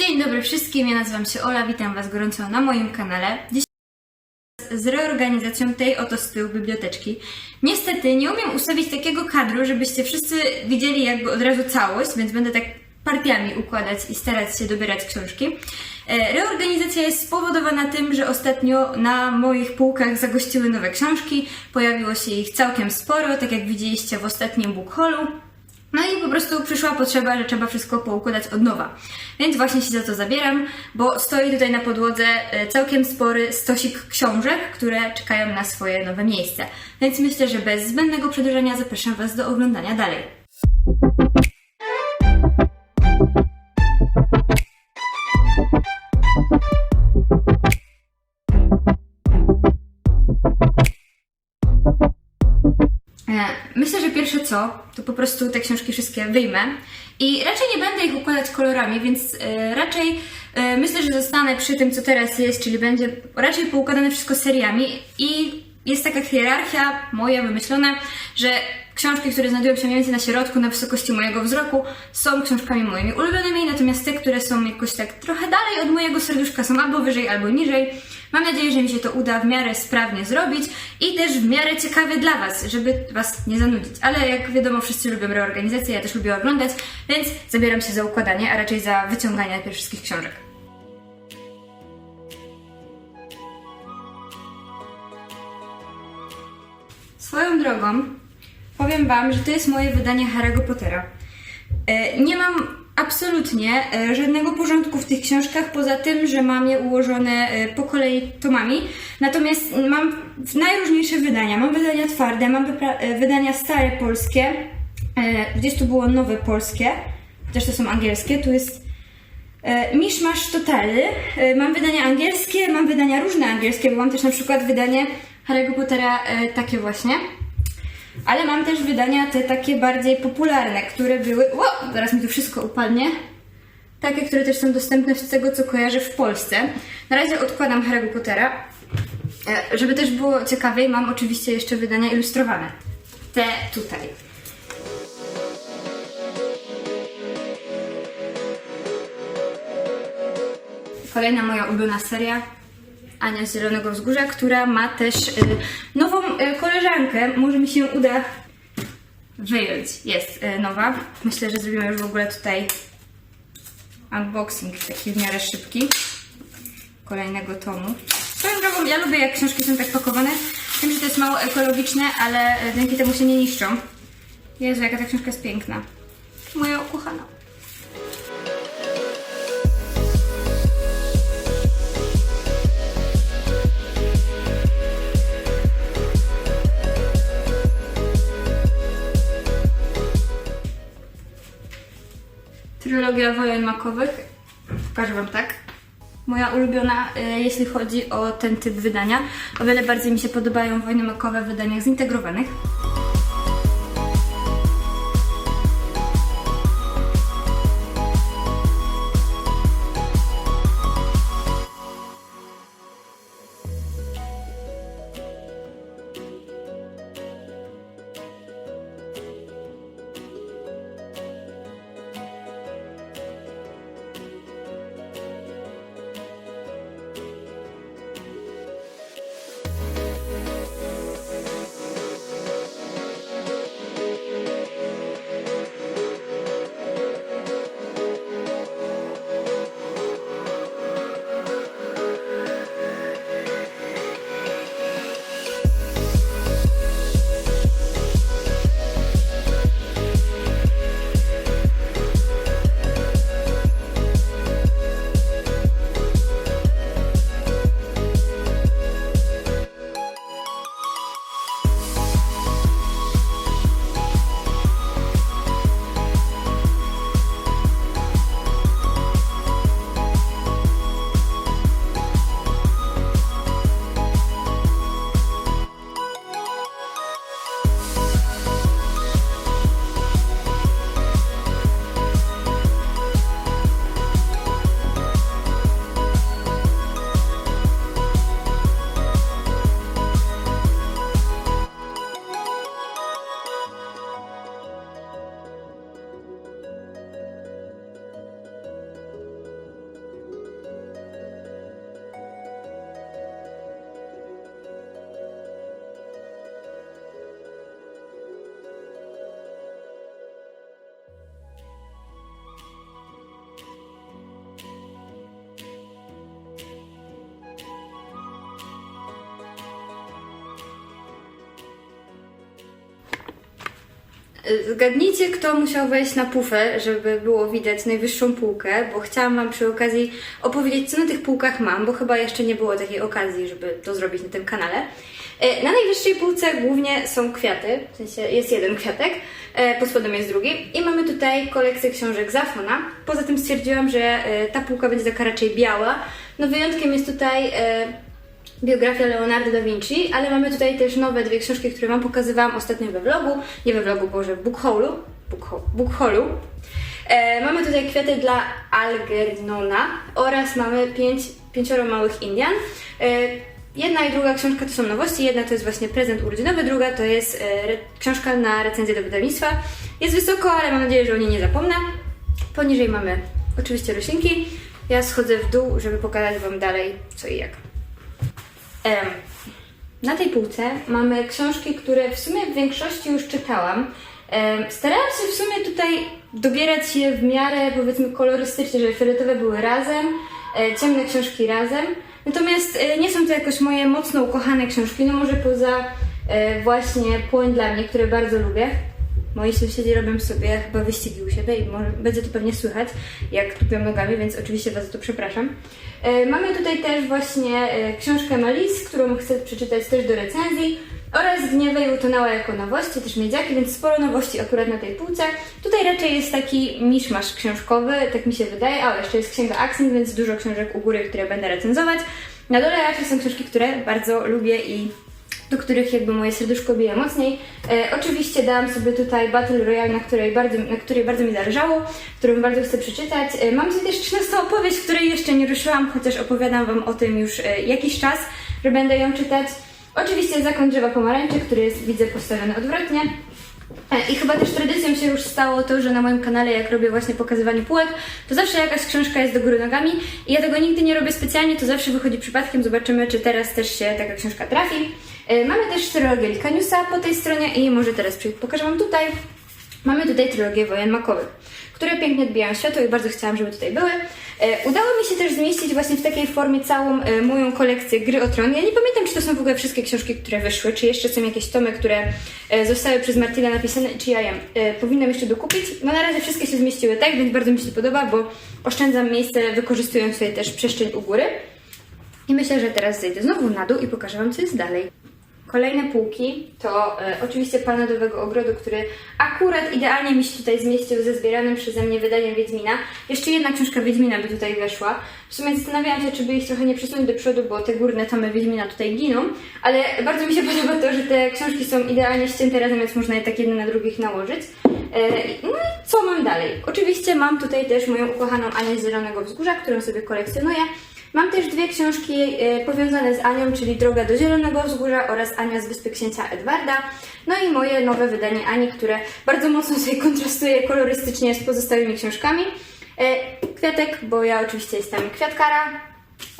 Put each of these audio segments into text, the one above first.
Dzień dobry wszystkim, ja nazywam się Ola, witam Was gorąco na moim kanale. Dziś z reorganizacją tej oto z tyłu biblioteczki. Niestety nie umiem ustawić takiego kadru, żebyście wszyscy widzieli jakby od razu całość, więc będę tak partiami układać i starać się dobierać książki. E, Reorganizacja jest spowodowana tym, że ostatnio na moich półkach zagościły nowe książki, pojawiło się ich całkiem sporo, tak jak widzieliście w ostatnim book. No i po prostu przyszła potrzeba, że trzeba wszystko poukładać od nowa. Więc właśnie się za to zabieram, bo stoi tutaj na podłodze e, całkiem spory stosik książek, które czekają na swoje nowe miejsce. Więc myślę, że bez zbędnego przedłużenia zapraszam Was do oglądania dalej. Myślę, że pierwsze co, to po prostu te książki wszystkie wyjmę i raczej nie będę ich układać kolorami, więc e, raczej e, myślę, że zostanę przy tym, co teraz jest, czyli będzie raczej poukładane wszystko seriami i jest taka hierarchia moja wymyślona, że książki, które znajdują się mniej więcej na środku, na wysokości mojego wzroku, są książkami moimi ulubionymi, natomiast te, które są jakoś tak trochę dalej od mojego serduszka, są albo wyżej, albo niżej. Mam nadzieję, że mi się to uda w miarę sprawnie zrobić i też w miarę ciekawie dla Was, żeby Was nie zanudzić. Ale jak wiadomo, wszyscy lubią reorganizację, ja też lubię oglądać, więc zabieram się za układanie, a raczej za wyciąganie najpierw wszystkich książek. Swoją drogą powiem Wam, że to jest moje wydanie Harry'ego Pottera. E, Nie mam absolutnie e, żadnego porządku w tych książkach, poza tym, że mam je ułożone e, po kolei tomami. Natomiast mam najróżniejsze wydania. Mam wydania twarde, mam e, wydania stare polskie, gdzieś tu było nowe polskie, chociaż to są angielskie. Tu jest Miszmasz totalny. Mam wydania angielskie, mam wydania różne angielskie, bo mam też na przykład wydanie Harry'ego Pottera takie właśnie. Ale mam też wydania te takie bardziej popularne, które były... Ło, zaraz mi tu wszystko upadnie. Takie, które też są dostępne z tego, co kojarzę w Polsce. Na razie odkładam Harry'ego Pottera. E, Żeby też było ciekawiej, mam oczywiście jeszcze wydania ilustrowane. Te tutaj. Kolejna moja ulubiona seria Ania z Zielonego Wzgórza, która ma też y, koleżankę. Może mi się uda wyjąć. Jest y, nowa. Myślę, że zrobimy już w ogóle tutaj unboxing taki w miarę szybki kolejnego tomu. Swoją drogą, ja lubię jak książki są tak pakowane. Wiem, że to jest mało ekologiczne, ale y, dzięki temu się nie niszczą. Jezu, jaka ta książka jest piękna. Moja ukochana. Trylogia wojen makowych. Pokażę Wam tak. Moja ulubiona, e, jeśli chodzi o ten typ wydania. O wiele bardziej mi się podobają wojny makowe w wydaniach zintegrowanych. Zgadnijcie, kto musiał wejść na pufę, żeby było widać najwyższą półkę, bo chciałam Wam przy okazji opowiedzieć, co na tych półkach mam, bo chyba jeszcze nie było takiej okazji, żeby to zrobić na tym kanale. Y, Na najwyższej półce głównie są kwiaty, w sensie jest jeden kwiatek, y, pod spodem jest drugi i mamy tutaj kolekcję książek Zafona. Poza tym stwierdziłam, że y, ta półka będzie taka raczej biała. No wyjątkiem jest tutaj y, biografia Leonardo da Vinci, ale mamy tutaj też nowe dwie książki, które Wam pokazywałam ostatnio we vlogu, nie we vlogu, boże, w bookholu, bookho- bookholu. E, mamy tutaj kwiaty dla Algernona oraz mamy pięć, pięcioro małych Indian. E, jedna i druga książka to są nowości, jedna to jest właśnie prezent urodzinowy, druga to jest e, książka na recenzję do wydawnictwa. Jest wysoko, ale mam nadzieję, że o niej nie zapomnę. Poniżej mamy oczywiście roślinki. Ja schodzę w dół, żeby pokazać Wam dalej co i jak. Na tej półce mamy książki, które w sumie w większości już czytałam. Starałam się w sumie tutaj dobierać je w miarę powiedzmy kolorystycznie, żeby fioletowe były razem, e, ciemne książki razem. Natomiast e, nie są to jakoś moje mocno ukochane książki, no może poza e, właśnie Płoń dla mnie, które bardzo lubię. Moi sąsiedzi robią sobie chyba wyścigi u siebie i może, będzie to pewnie słychać, jak tupią nogami, więc oczywiście Was za to przepraszam. E, mamy tutaj też właśnie e, książkę Malis, którą chcę przeczytać też do recenzji oraz Gniewę i utonęła jako nowości, też miedziaki, więc sporo nowości akurat na tej półce. Tutaj raczej jest taki miszmasz książkowy, tak mi się wydaje. A, jeszcze jest księga Aksin, więc dużo książek u góry, które będę recenzować. Na dole raczej są książki, które bardzo lubię i do których jakby moje serduszko bije mocniej. E, oczywiście dałam sobie tutaj Battle Royale, na której bardzo, na której bardzo mi zależało, którą bardzo chcę przeczytać. E, mam tutaj też 13 opowieść, której jeszcze nie ruszyłam, chociaż opowiadam Wam o tym już e, jakiś czas, że będę ją czytać. Oczywiście Zakon Drzewa Pomarańczy, który jest, widzę, postawiony odwrotnie. E, I chyba też tradycją się już stało to, że na moim kanale, jak robię właśnie pokazywanie półek, to zawsze jakaś książka jest do góry nogami i ja tego nigdy nie robię specjalnie, to zawsze wychodzi przypadkiem. Zobaczymy, czy teraz też się taka książka trafi. E, Mamy też trylogię Likaniusa po tej stronie i może teraz pokażę Wam tutaj. Mamy tutaj trylogię wojen makowych, które pięknie odbijają światło i bardzo chciałam, żeby tutaj były. E, udało mi się też zmieścić właśnie w takiej formie całą e, moją kolekcję Gry o Tron. Ja nie pamiętam, czy to są w ogóle wszystkie książki, które wyszły, czy jeszcze są jakieś tomy, które zostały przez Martina napisane, czy ja je powinnam jeszcze dokupić. No na razie wszystkie się zmieściły tak, więc bardzo mi się to podoba, bo oszczędzam miejsce, wykorzystując sobie też przestrzeń u góry. I myślę, że teraz zejdę znowu na dół i pokażę Wam, co jest dalej. Kolejne półki to e, oczywiście Pan Nowego Ogrodu, który akurat idealnie mi się tutaj zmieścił ze zbieranym przeze mnie wydaniem Wiedźmina. Jeszcze jedna książka Wiedźmina by tutaj weszła. W sumie zastanawiałam się, czy by ich trochę nie przesunąć do przodu, bo te górne tomy Wiedźmina tutaj giną, ale bardzo mi się podoba to, że te książki są idealnie ścięte razem, więc można je tak jedne na drugich nałożyć. E, no i co mam dalej? Oczywiście mam tutaj też moją ukochaną Anię z Zielonego Wzgórza, którą sobie kolekcjonuję. Mam też dwie książki e, powiązane z Anią, czyli Droga do Zielonego Wzgórza oraz Ania z Wyspy Księcia Edwarda. No i moje nowe wydanie Ani, które bardzo mocno sobie kontrastuje kolorystycznie z pozostałymi książkami. E, Kwiatek, bo ja oczywiście jestem kwiatkara.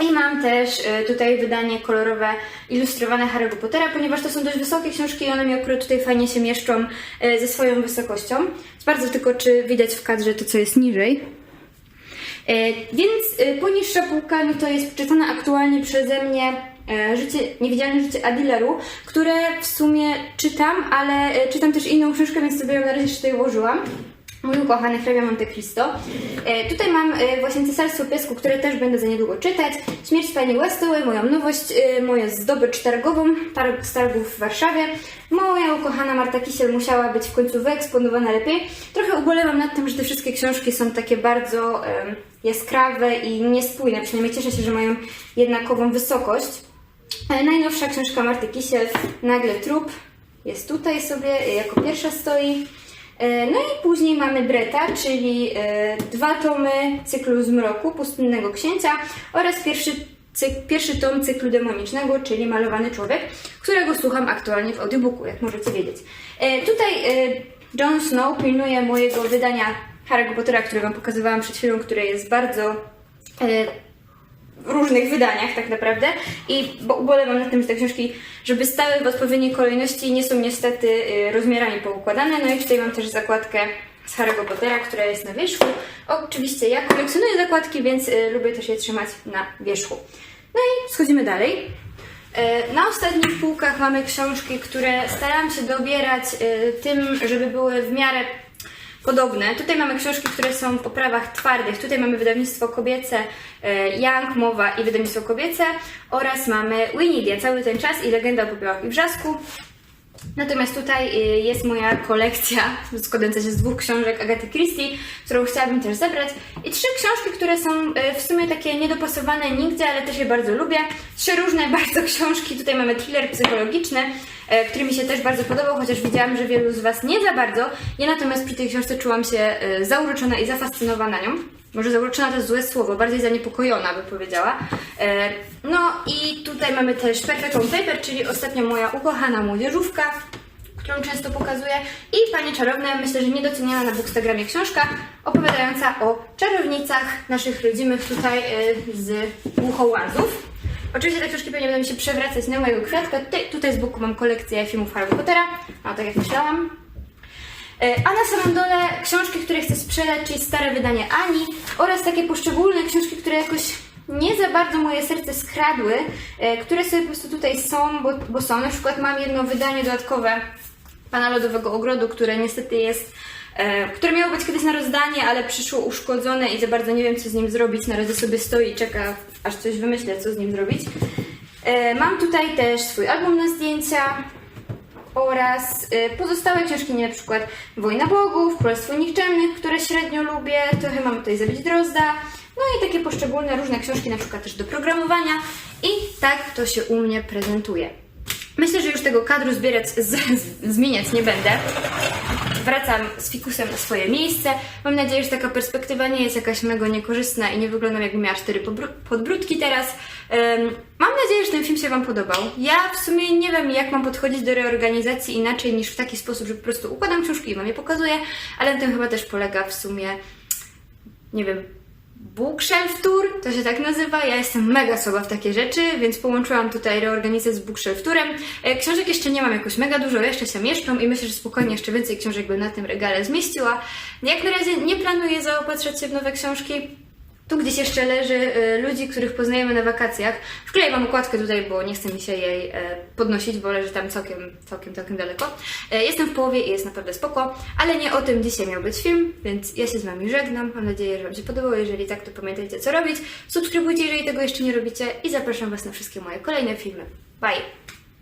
I mam też e, tutaj wydanie kolorowe, ilustrowane Harry'ego Pottera, ponieważ to są dość wysokie książki i one mi akurat tutaj fajnie się mieszczą ze swoją wysokością. Sprawdzę tylko, czy widać w kadrze to, co jest niżej. E, więc e, poniższa półka no to jest czytane aktualnie przeze mnie e, życie, Niewidzialne życie Adileru, które w sumie czytam, ale czytam też inną książkę, więc sobie ją na razie tutaj ułożyłam. Mój ukochany hrabia Monte Cristo. E, tutaj mam e, właśnie Cesarstwo Piesku, które też będę za niedługo czytać. Śmierć Pani Westoły, moją nowość, e, moją zdobycz targową, targ, z targów w Warszawie. Moja ukochana Marta Kisiel musiała być w końcu wyeksponowana lepiej. Trochę ubolewam nad tym, że te wszystkie książki są takie bardzo em, jaskrawe i niespójne. Przynajmniej cieszę się, że mają jednakową wysokość. E, Najnowsza książka Marty Kisiel, Nagle trup, jest tutaj sobie, e, jako pierwsza stoi. E, No i później mamy Breta, czyli e, dwa tomy cyklu Zmroku, Pustynnego Księcia oraz pierwszy, cyk, pierwszy tom cyklu demonicznego, czyli Malowany Człowiek, którego słucham aktualnie w audiobooku, jak możecie wiedzieć. E, Tutaj Jon Snow pilnuje mojego wydania Harry'ego Pottera, które Wam pokazywałam przed chwilą, które jest bardzo różnych wydaniach tak naprawdę i bo ubolewam nad tym, że te książki, żeby stały w odpowiedniej kolejności nie są niestety y, rozmiarami poukładane. No i tutaj mam też zakładkę z Harry'ego Pottera, która jest na wierzchu. Oczywiście ja kolekcjonuję zakładki, więc y, lubię też je trzymać na wierzchu. No i schodzimy dalej. E, Na ostatnich półkach mamy książki, które starałam się dobierać tym, żeby były w miarę podobne. Tutaj mamy książki, które są w oprawach twardych. Tutaj mamy wydawnictwo kobiece e, Young, Mowa i wydawnictwo kobiece oraz mamy Winidia, cały ten czas i Legenda o popiołach i wrzasku. Natomiast tutaj y, jest moja kolekcja składająca się z dwóch książek Agaty Christie, którą chciałabym też zebrać i trzy książki, które są y, w sumie takie niedopasowane nigdzie, ale też je bardzo lubię. Trzy różne bardzo książki. Tutaj mamy thriller psychologiczny, y, który mi się też bardzo podobał, chociaż widziałam, że wielu z Was nie za bardzo. Ja natomiast przy tej książce czułam się zauroczona i zafascynowana nią. Może zauroczona to jest złe słowo, bardziej zaniepokojona by powiedziała. No i tutaj mamy też Perfect on Paper, czyli ostatnio moja ukochana młodzieżówka, którą często pokazuję. I Panie Czarowne, myślę, że niedoceniana na Bookstagramie książka opowiadająca o czarownicach naszych rodzimych tutaj e, z Łuchołazów. Oczywiście te książki pewnie będą się przewracać na mojego kwiatka. Tutaj, tutaj z boku mam kolekcję filmów Harry Pottera, no tak jak myślałam. E, A na samym dole książki, które chcę sprzedać, czyli stare wydanie Ani oraz takie poszczególne książki, które jakoś nie za bardzo moje serce skradły, e, które sobie po prostu tutaj są, bo, bo są. Na przykład mam jedno wydanie dodatkowe Pana Lodowego Ogrodu, które niestety jest, e, które miało być kiedyś na rozdanie, ale przyszło uszkodzone i za bardzo nie wiem, co z nim zrobić. Na razie sobie stoi i czeka, aż coś wymyślę, co z nim zrobić. E, mam tutaj też swój album na zdjęcia, oraz pozostałe książki, nie na przykład Wojna Bogów, Królestwo Nikczemnych, które średnio lubię, trochę mam tutaj Zabić Drozda, no i takie poszczególne różne książki, na przykład też do programowania i tak to się u mnie prezentuje. Myślę, że już tego kadru zbierać, z, z, zmieniać nie będę. Wracam z fikusem na swoje miejsce. Mam nadzieję, że taka perspektywa nie jest jakaś mega niekorzystna i nie wyglądam jakbym miała cztery podbródki teraz. Em, mam nadzieję, że ten film się Wam podobał. Ja w sumie nie wiem, jak mam podchodzić do reorganizacji inaczej niż w taki sposób, że po prostu układam książki i Wam je pokazuję, ale na tym chyba też polega w sumie, nie wiem, Bookshelf Tour, to się tak nazywa. Ja jestem mega słaba w takie rzeczy, więc połączyłam tutaj reorganizację z Bookshelf Tourem. E, Książek jeszcze nie mam jakoś mega dużo, jeszcze się mieszczą i myślę, że spokojnie jeszcze więcej książek bym na tym regale zmieściła. Jak na razie nie planuję zaopatrzać się w nowe książki. Tu gdzieś jeszcze leży e, ludzi, których poznajemy na wakacjach. Wkleję Wam układkę tutaj, bo nie chce mi się jej e, podnosić, bo leży tam całkiem, całkiem, całkiem daleko. E, jestem w połowie i jest naprawdę spoko, ale nie o tym dzisiaj miał być film, więc ja się z Wami żegnam. Mam nadzieję, że Wam się podobało. Jeżeli tak, to pamiętajcie co robić. Subskrybujcie, jeżeli tego jeszcze nie robicie i zapraszam Was na wszystkie moje kolejne filmy. Bye!